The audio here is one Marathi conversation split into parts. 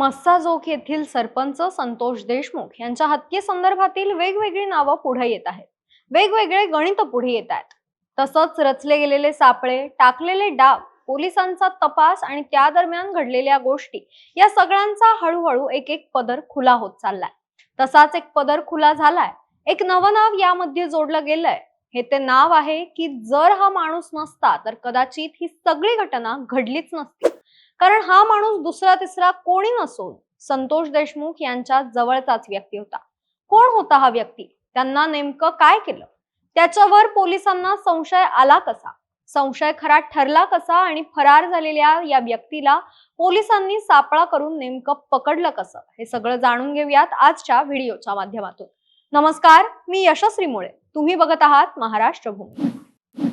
मस्साजोक येथील सरपंच संतोष देशमुख यांच्या हत्येसंदर्भातील वेगवेगळी नावं पुढे येत आहेत. वेगवेगळे गणित पुढे येत आहेत. तसंच रचले गेलेले सापळे टाकलेले डाव पोलिसांचा तपास आणि त्या दरम्यान घडलेल्या गोष्टी या सगळ्यांचा हळूहळू एक एक पदर खुला होत चाललाय. तसाच एक पदर खुला झालाय. एक नवं नाव यामध्ये जोडलं गेलंय. हे ते नाव आहे की जर हा माणूस नसता तर कदाचित ही सगळी घटना घडलीच नसती. कारण हा माणूस दुसरा तिसरा कोणी नसून संतोष देशमुख यांच्या जवळचाच व्यक्ती होता. कोण होता हा व्यक्ती? त्यांना नेमकं काय केलं? त्याच्यावर पोलिसांना संशय आला कसा? संशय खरा ठरला कसा आणि फरार झालेल्या या व्यक्तीला पोलिसांनी सापळा करून नेमकं पकडलं कसं? हे सगळं जाणून घेऊयात आजच्या व्हिडिओच्या माध्यमातून. नमस्कार मी यशस्वी मुळे. तुम्ही बघत आहात महाराष्ट्र भूमी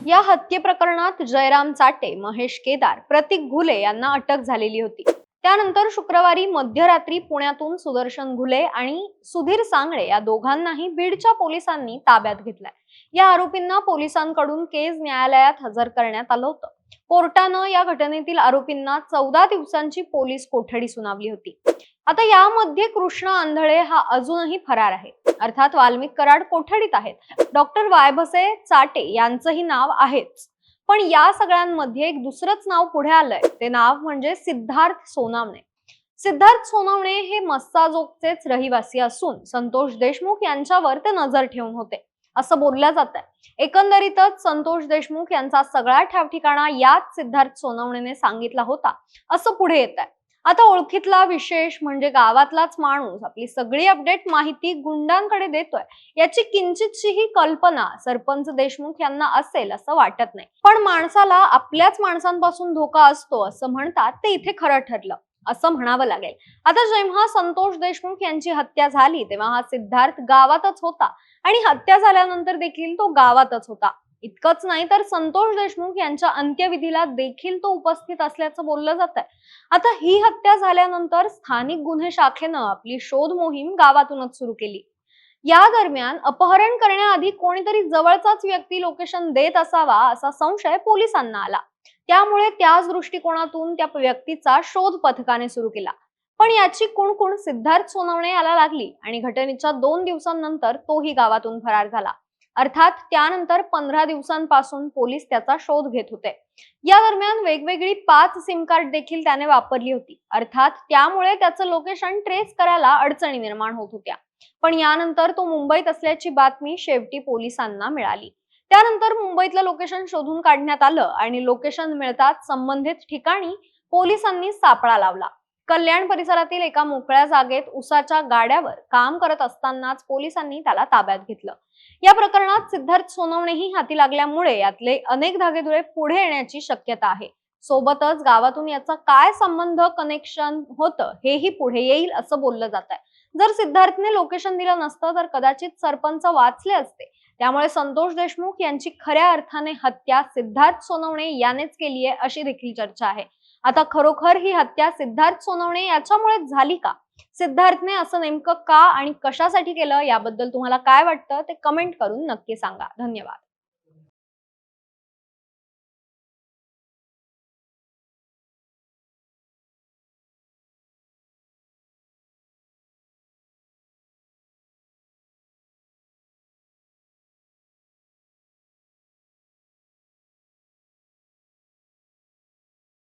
या हत्ये प्रकरणात जयराम चाटे महेश केदार प्रतीक घुले यांना अटक झालेली होती. त्यानंतर शुक्रवारी मध्यरात्री पुण्यातून सुदर्शन घुले आणि सुधीर सांगळे या दोघांनाही बीडच्या पोलिसांनी ताब्यात घेतलाय. या आरोपींना पोलिसांकडून केज न्यायालयात हजर करण्यात आलं होतं. कोर्टानं या घटनेतील आरोपींना चौदा दिवसांची पोलीस कोठडी सुनावली होती. आता यामध्ये कृष्ण आंधळे हा अजूनही फरार आहे. अर्थात वाल्मिक कराड कोठडीत आहेत? डॉक्टर वायभसे चाटे यांचंही नाव आहेच. पण या सगळ्यांमध्ये एक दुसरंच नाव पुढे आलंय. ते नाव म्हणजे सिद्धार्थ सोनावणे. सिद्धार्थ सोनावणे हे मस्ताजोगचेच रहिवासी असून संतोष देशमुख यांच्यावर ते नजर ठेवून होते. असं बोललं जात आहे एकंदरीतच संतोष देशमुख यांचा सगळा ठिकाणा याच सिद्धार्थ सोनवणेने सांगितला होता. असं पुढे येत आहे आता ओळखीतला विशेष म्हणजे गावातलाच माणूस आपली सगळी अपडेट माहिती गुंडांकडे देतोय. याची किंचितशीही कल्पना सरपंच देशमुख यांना असेल असं वाटत नाही. पण माणसाला आपल्याच माणसांपासून धोका असतो असं म्हणतात ते इथे खरं ठरलं असं म्हणावं लागेल. आता जेव्हा संतोष देशमुख यांची हत्या झाली तेव्हा हा सिद्धार्थ गावातच होता. आणि हत्या झाल्यानंतर देखील तो गावातच होता. इतकंच नाही तर संतोष देशमुख यांच्या अंत्यविधीला देखील तो उपस्थित असल्याचं बोललं जात आहे आता ही हत्या झाल्यानंतर स्थानिक गुन्हे शाखेनं आपली शोध मोहीम गावातूनच सुरू केली. या दरम्यान अपहरण करण्याआधी कोणीतरी जवळचाच व्यक्ती लोकेशन देत असावा असा संशय पोलिसांना आला. त्यामुळे त्याच दृष्टिकोनातून त्या व्यक्तीचा शोध पथकाने सुरू केला. पण याची कुणकुण सिद्धार्थ सोनवणे याला लागली आणि घटनेच्या दोन दिवसांनंतर तोही गावातून फरार झाला. अर्थात त्यानंतर पंधरा दिवसांपासून पोलीस त्याचा शोध घेत होते. या दरम्यान वेगवेगळी पाच सिम कार्ड देखील त्याने वापरली होती. अर्थात त्यामुळे त्याचं लोकेशन ट्रेस करायला अडचणी निर्माण होत होत्या. पण यानंतर तो मुंबईत असल्याची बातमी शेवटी पोलिसांना मिळाली. त्यानंतर मुंबईतलं लोकेशन शोधून काढण्यात आलं आणि लोकेशन मिळताच संबंधित ठिकाणी पोलिसांनी सापळा लावला. कल्याण परिसरातील एका मोकळ्या जागेत उसाच्या गाड्यावर काम करत असतानाच पोलिसांनी त्याला ताब्यात घेतलं. या प्रकरणात सिद्धार्थ सोनवणेही हाती लागल्यामुळे यातले अनेक धागेधुळे पुढे येण्याची शक्यता आहे. सोबतच गावातून याचा काय संबंध कनेक्शन होतं हेही पुढे येईल असं बोललं जात आहे जर सिद्धार्थने लोकेशन दिलं नसतं तर कदाचित सरपंच वाचले असते. त्यामुळे संतोष देशमुख यांची खऱ्या अर्थाने हत्या सिद्धार्थ सोनवणे यानेच केली आहे अशी देखील चर्चा आहे. आता खरोखर ही हत्या सिद्धार्थ सोनवणे याच्यामुळे झाली का? सिद्धार्थने असं नेमकं का आणि कशासाठी केलं? याबद्दल तुम्हाला काय वाटतं? ते कमेंट करून नक्की सांगा. धन्यवाद.